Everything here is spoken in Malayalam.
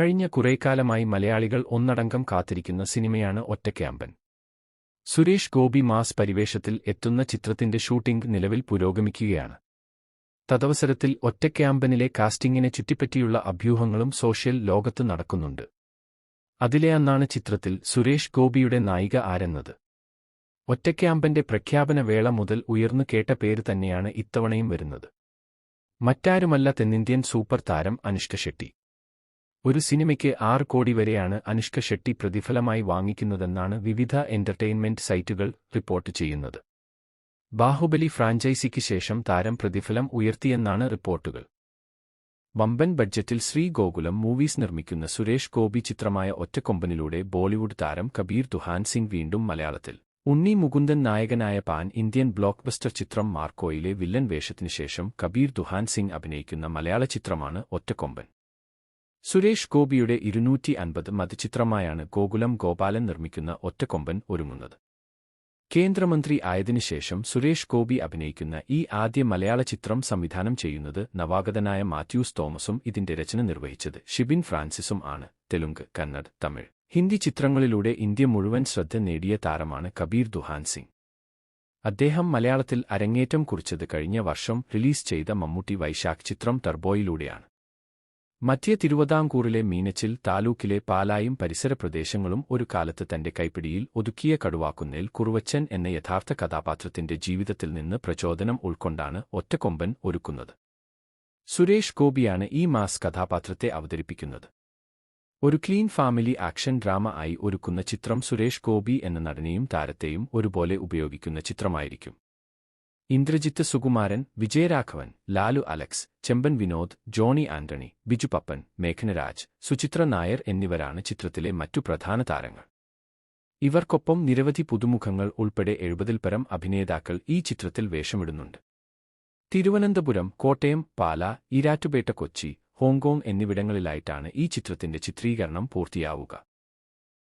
കഴിഞ്ഞ കുറേക്കാലമായി മലയാളികൾ ഒന്നടങ്കം കാത്തിരിക്കുന്ന സിനിമയാണ് ഒറ്റക്യാമ്പൻ സുരേഷ് ഗോപി മാസ് പരിവേഷത്തിൽ എത്തുന്ന ചിത്രത്തിന്റെ ഷൂട്ടിംഗ് നിലവിൽ പുരോഗമിക്കുകയാണ്. തദവസരത്തിൽ ഒറ്റക്യാമ്പനിലെ കാസ്റ്റിംഗിനെ ചുറ്റിപ്പറ്റിയുള്ള അഭ്യൂഹങ്ങളും സോഷ്യൽ ലോകത്ത് നടക്കുന്നുണ്ട്. അതിലെ അന്നാണ് ചിത്രത്തിൽ സുരേഷ് ഗോപിയുടെ നായിക ആരെന്നത്. ഒറ്റക്യാമ്പന്റെ പ്രഖ്യാപന വേള മുതൽ ഉയർന്നു കേട്ട പേര് തന്നെയാണ് ഇത്തവണയും വരുന്നത്. മറ്റാരുമല്ല തെന്നിന്ത്യൻ സൂപ്പർ താരം അനുഷ്ക ഷെട്ടി. ഒരു സിനിമയ്ക്ക് ആറ് കോടി വരെയാണ് അനുഷ്ക ഷെട്ടി പ്രതിഫലമായി വാങ്ങിക്കുന്നതെന്നാണ് വിവിധ എന്റർടൈൻമെന്റ് സൈറ്റുകൾ റിപ്പോർട്ട് ചെയ്യുന്നത്. ബാഹുബലി ഫ്രാഞ്ചൈസിക്ക് ശേഷം താരം പ്രതിഫലം ഉയർത്തിയെന്നാണ് റിപ്പോർട്ടുകൾ. വമ്പൻ ബഡ്ജറ്റിൽ ശ്രീ ഗോകുലം മൂവീസ് നിർമ്മിക്കുന്ന സുരേഷ് ഗോപി ചിത്രമായ ഒറ്റക്കൊമ്പനിലൂടെ ബോളിവുഡ് താരം കബീർ ദുഹാൻ സിംഗ് വീണ്ടും മലയാളത്തിൽ. ഉണ്ണി മുകുന്ദൻ നായകനായ പാൻ ഇന്ത്യൻ ബ്ലോക്ക്ബസ്റ്റർ ചിത്രം മാർക്കോയിലെ വില്ലൻ വേഷത്തിനുശേഷം കബീർ ദുഹാൻ സിംഗ് അഭിനയിക്കുന്ന മലയാള ചിത്രമാണ് ഒറ്റക്കൊമ്പൻ. സുരേഷ് ഗോപിയുടെ ഇരുന്നൂറ്റി അൻപത് മതിചിത്രമായാണ് ഗോകുലം ഗോപാലൻ നിർമ്മിക്കുന്ന ഒറ്റക്കൊമ്പൻ ഒരുങ്ങുന്നത്. കേന്ദ്രമന്ത്രി ആയതിനുശേഷം സുരേഷ് ഗോപി അഭിനയിക്കുന്ന ഈ ആദ്യ മലയാള ചിത്രം സംവിധാനം ചെയ്യുന്നത് നവാഗതനായ മാത്യൂസ് തോമസും ഇതിന്റെ രചന നിർവഹിച്ചത് ഷിബിൻ ഫ്രാൻസിസും ആണ്. തെലുങ്ക് കന്നഡ് തമിഴ്. ഹിന്ദി ചിത്രങ്ങളിലൂടെ ഇന്ത്യ മുഴുവൻ ശ്രദ്ധ നേടിയ താരമാണ് കബീർ ദുഹാൻ സിംഗ്. അദ്ദേഹം മലയാളത്തിൽ അരങ്ങേറ്റം കുറിച്ചത് കഴിഞ്ഞ വർഷം റിലീസ് ചെയ്ത മമ്മൂട്ടി വൈശാഖ് ചിത്രം ടർബോയിലൂടെയാണ്. മധ്യ തിരുവിതാംകൂറിലെ മീനച്ചിൽ താലൂക്കിലെ പാലായും പരിസര പ്രദേശങ്ങളും ഒരു കാലത്ത് തന്റെ കൈപ്പിടിയിൽ ഒതുക്കിയ കടുവാക്കുന്നേൽ കുറുവച്ചൻ എന്ന യഥാർത്ഥ കഥാപാത്രത്തിന്റെ ജീവിതത്തിൽ നിന്ന് പ്രചോദനം ഉൾക്കൊണ്ടാണ് ഒറ്റക്കൊമ്പൻ ഒരുക്കുന്നത്. സുരേഷ് ഗോപിയാണ് ഈ മാസ് കഥാപാത്രത്തെ അവതരിപ്പിക്കുന്നത്. ഒരു ക്ലീൻ ഫാമിലി ആക്ഷൻ ഡ്രാമ ആയി ഒരുക്കുന്ന ചിത്രം സുരേഷ് ഗോപി എന്ന നടനെയും താരത്തെയും ഒരുപോലെ ഉപയോഗിക്കുന്ന ചിത്രമായിരിക്കും. ഇന്ദ്രജിത്ത് സുകുമാരൻ വിജയരാഘവൻ ലാലു അലക്സ് ചെമ്പൻ വിനോദ് ജോണി ആന്റണി ബിജു പപ്പൻ മേഘനരാജ് സുചിത്ര നായർ എന്നിവരാണ് ചിത്രത്തിലെ മറ്റു പ്രധാന താരങ്ങൾ. ഇവർക്കൊപ്പം നിരവധി പുതുമുഖങ്ങൾ ഉൾപ്പെടെ എഴുപതിൽ പരം അഭിനേതാക്കൾ ഈ ചിത്രത്തിൽ വേഷമിടുന്നുണ്ട്. തിരുവനന്തപുരം കോട്ടയം പാല ഇരാറ്റുപേട്ട കൊച്ചി ഹോങ്കോങ് എന്നിവിടങ്ങളിലായിട്ടാണ് ഈ ചിത്രത്തിന്റെ ചിത്രീകരണം പൂർത്തിയാവുക.